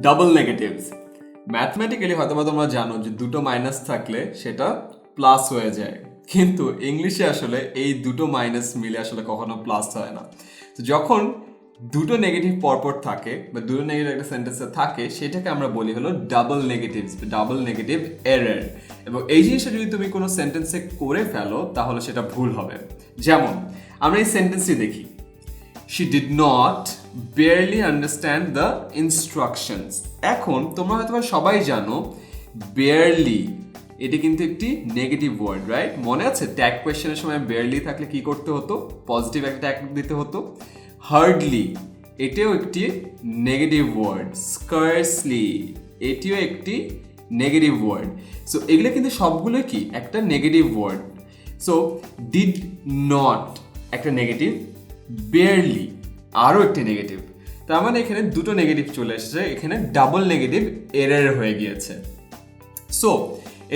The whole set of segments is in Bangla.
ডাবল নেগেটিভস ম্যাথমেটিক্যালি হয়তো বা তোমরা জানো যে দুটো মাইনাস থাকলে সেটা প্লাস হয়ে যায়। কিন্তু ইংলিশে আসলে এই দুটো মাইনাস মিলে আসলে কখনো প্লাস হয় না। তো যখন দুটো নেগেটিভ পরপর থাকে বা দুটো নেগেটিভ একটা সেন্টেন্সে থাকে, সেটাকে আমরা বলি হলো double negatives double negative error এবং এই জিনিসটা যদি তুমি কোনো সেন্টেন্সে করে ফেলো, তাহলে সেটা ভুল হবে। যেমন, আমরা এই সেন্টেন্সটি দেখি। She did not barely understand the instructions. এখন তোমরা হয়তো সবাই জানো, barely, এটি কিন্তু একটি নেগেটিভ ওয়ার্ড রাইট মনে আছে? ট্যাগ কোয়েশ্চেনের সময় barely থাকলে কি করতে হতো? পজিটিভ একটা ট্যাগ দিতে হতো। হার্ডলি এটিও একটি নেগেটিভ ওয়ার্ড স্কার্সলি এটিও একটি নেগেটিভ ওয়ার্ড সো এগুলো কিন্তু সবগুলো কি? একটা negative word so did not একটা নেগেটিভ বেয়ারলি আরও একটি নেগেটিভ তার মানে এখানে দুটো নেগেটিভ চলে এসেছে, এখানে ডাবল নেগেটিভ এরার হয়ে গিয়েছে। সো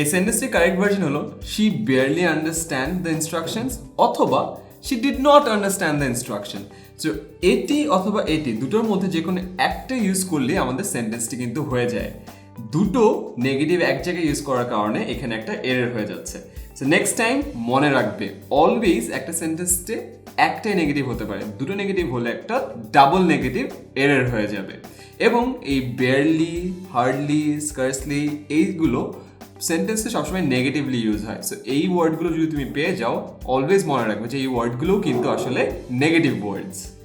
এই সেন্টেন্সটির কারেক্ট ভার্জন হলো she barely understand the instructions অথবা she did not understand the instruction so এটি অথবা এটি দুটোর মধ্যে যে কোনো একটা ইউজ করলে আমাদের সেন্টেন্সটি কিন্তু হয়ে যায়। দুটো নেগেটিভ এক জায়গায় ইউজ করার কারণে এখানে একটা এরর হয়ে যাচ্ছে। সো নেক্সট টাইম মনে রাখবে অলওয়েজ একটা সেন্টেন্সে একটাই নেগেটিভ হতে পারে। দুটো নেগেটিভ হলে একটা ডাবল নেগেটিভ এরর হয়ে যাবে। এবং এই বেয়ারলি হার্ডলি স্কার্সলি এইগুলো সেন্টেন্সে সবসময় নেগেটিভলি ইউজ হয়। সো এই ওয়ার্ডগুলো যদি তুমি পেয়ে যাও অলওয়েজ মনে রাখবে যে এই ওয়ার্ডগুলোও কিন্তু আসলে নেগেটিভ ওয়ার্ডস